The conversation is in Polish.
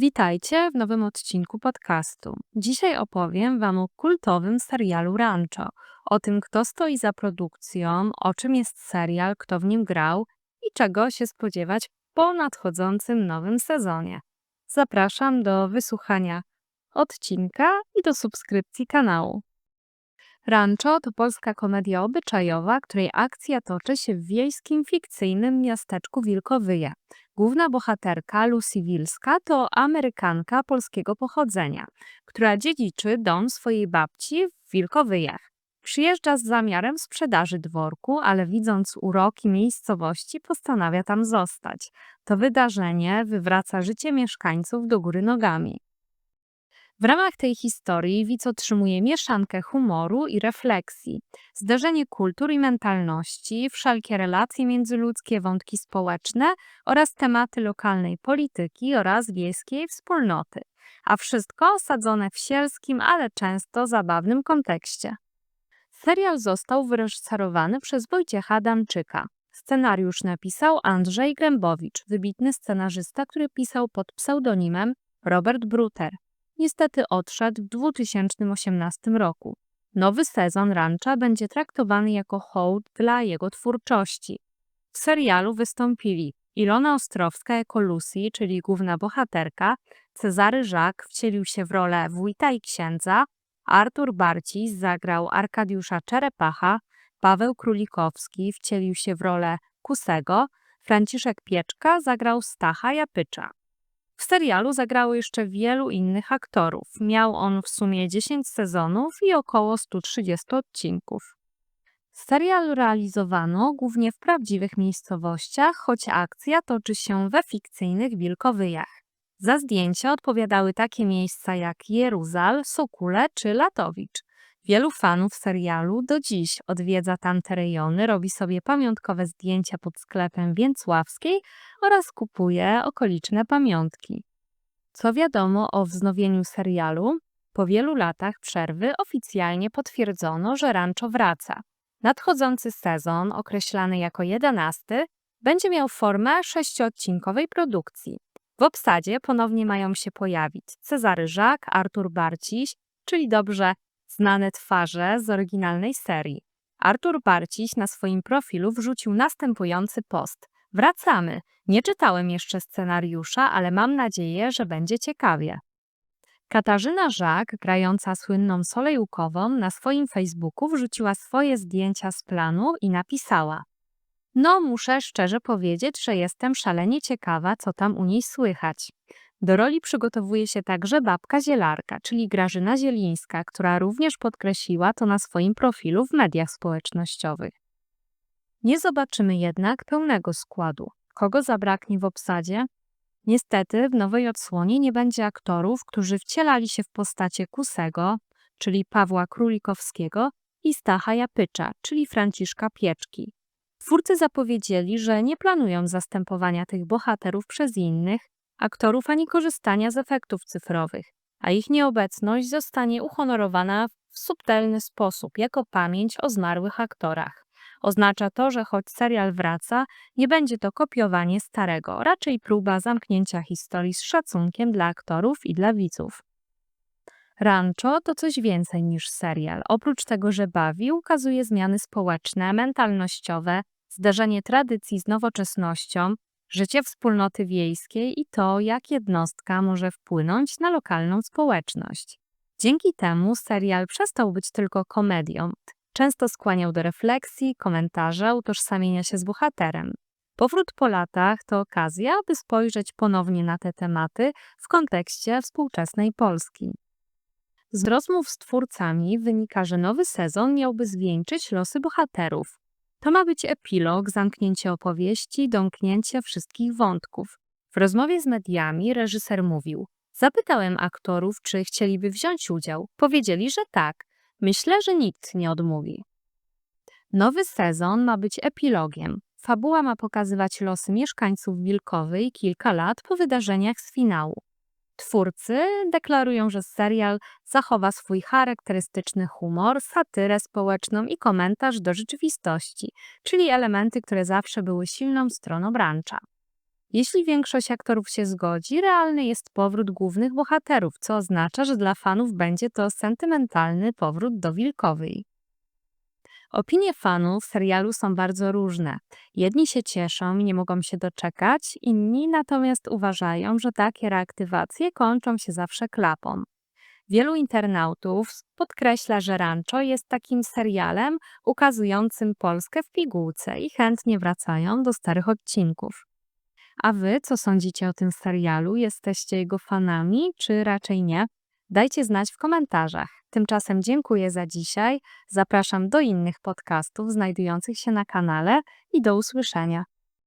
Witajcie w nowym odcinku podcastu. Dzisiaj opowiem Wam o kultowym serialu Rancho, o tym, kto stoi za produkcją, o czym jest serial, kto w nim grał i czego się spodziewać po nadchodzącym nowym sezonie. Zapraszam do wysłuchania odcinka i do subskrypcji kanału. Rancho to polska komedia obyczajowa, której akcja toczy się w wiejskim, fikcyjnym miasteczku Wilkowyje. Główna bohaterka Lucy Wilska to Amerykanka polskiego pochodzenia, która dziedziczy dom swojej babci w Wilkowyjach. Przyjeżdża z zamiarem sprzedaży dworku, ale widząc uroki miejscowości postanawia tam zostać. To wydarzenie wywraca życie mieszkańców do góry nogami. W ramach tej historii widz otrzymuje mieszankę humoru i refleksji, zderzenie kultur i mentalności, wszelkie relacje międzyludzkie, wątki społeczne oraz tematy lokalnej polityki oraz wiejskiej wspólnoty, a wszystko osadzone w sielskim, ale często zabawnym kontekście. Serial został wyreżyserowany przez Wojciecha Adamczyka. Scenariusz napisał Andrzej Gębowicz, wybitny scenarzysta, który pisał pod pseudonimem Robert Bruter niestety odszedł w 2018 roku. Nowy sezon Rancha będzie traktowany jako hołd dla jego twórczości. W serialu wystąpili Ilona Ostrowska jako Lucy, czyli główna bohaterka, Cezary Żak wcielił się w rolę wójta i księdza, Artur Barcis zagrał Arkadiusza Czerepacha, Paweł Królikowski wcielił się w rolę Kusego, Franciszek Pieczka zagrał Stacha Japycza. W serialu zagrało jeszcze wielu innych aktorów. Miał on w sumie 10 sezonów i około 130 odcinków. Serial realizowano głównie w prawdziwych miejscowościach, choć akcja toczy się we fikcyjnych Wilkowyjach. Za zdjęcia odpowiadały takie miejsca jak Jeruzal, Sokule czy Latowicz. Wielu fanów serialu do dziś odwiedza tamte rejony, robi sobie pamiątkowe zdjęcia pod sklepem Więcławskiej oraz kupuje okoliczne pamiątki. Co wiadomo o wznowieniu serialu? Po wielu latach przerwy oficjalnie potwierdzono, że Rancho wraca. Nadchodzący sezon, określany jako jedenasty, będzie miał formę sześciodcinkowej produkcji. W obsadzie ponownie mają się pojawić Cezary Żak, Artur Barciś, czyli dobrze znane twarze z oryginalnej serii. Artur Barciś na swoim profilu wrzucił następujący post. Wracamy. Nie czytałem jeszcze scenariusza, ale mam nadzieję, że będzie ciekawie. Katarzyna Żak, grająca słynną Solejukową, na swoim Facebooku wrzuciła swoje zdjęcia z planu i napisała No, muszę szczerze powiedzieć, że jestem szalenie ciekawa, co tam u niej słychać. Do roli przygotowuje się także babka Zielarka, czyli Grażyna Zielińska, która również podkreśliła to na swoim profilu w mediach społecznościowych. Nie zobaczymy jednak pełnego składu. Kogo zabraknie w obsadzie? Niestety w nowej odsłonie nie będzie aktorów, którzy wcielali się w postacie Kusego, czyli Pawła Królikowskiego i Stacha Japycza, czyli Franciszka Pieczki. Twórcy zapowiedzieli, że nie planują zastępowania tych bohaterów przez innych, aktorów ani korzystania z efektów cyfrowych, a ich nieobecność zostanie uhonorowana w subtelny sposób jako pamięć o zmarłych aktorach. Oznacza to, że choć serial wraca, nie będzie to kopiowanie starego, raczej próba zamknięcia historii z szacunkiem dla aktorów i dla widzów. Rancho to coś więcej niż serial. Oprócz tego, że bawi, ukazuje zmiany społeczne, mentalnościowe, zderzenie tradycji z nowoczesnością, życie wspólnoty wiejskiej i to, jak jednostka może wpłynąć na lokalną społeczność. Dzięki temu serial przestał być tylko komedią. Często skłaniał do refleksji, komentarza, utożsamienia się z bohaterem. Powrót po latach to okazja, by spojrzeć ponownie na te tematy w kontekście współczesnej Polski. Z rozmów z twórcami wynika, że nowy sezon miałby zwieńczyć losy bohaterów, to ma być epilog, zamknięcie opowieści, domknięcie wszystkich wątków. W rozmowie z mediami reżyser mówił: Zapytałem aktorów, czy chcieliby wziąć udział. Powiedzieli, że tak. Myślę, że nikt nie odmówi. Nowy sezon ma być epilogiem. Fabuła ma pokazywać losy mieszkańców Wilkowej kilka lat po wydarzeniach z finału. Twórcy deklarują, że serial zachowa swój charakterystyczny humor, satyrę społeczną i komentarz do rzeczywistości, czyli elementy, które zawsze były silną stroną brancha. Jeśli większość aktorów się zgodzi, realny jest powrót głównych bohaterów, co oznacza, że dla fanów będzie to sentymentalny powrót do Wilkowej. Opinie fanów serialu są bardzo różne. Jedni się cieszą i nie mogą się doczekać, inni natomiast uważają, że takie reaktywacje kończą się zawsze klapą. Wielu internautów podkreśla, że Rancho jest takim serialem ukazującym Polskę w pigułce i chętnie wracają do starych odcinków. A wy co sądzicie o tym serialu? Jesteście jego fanami, czy raczej nie? Dajcie znać w komentarzach. Tymczasem dziękuję za dzisiaj. Zapraszam do innych podcastów znajdujących się na kanale i do usłyszenia.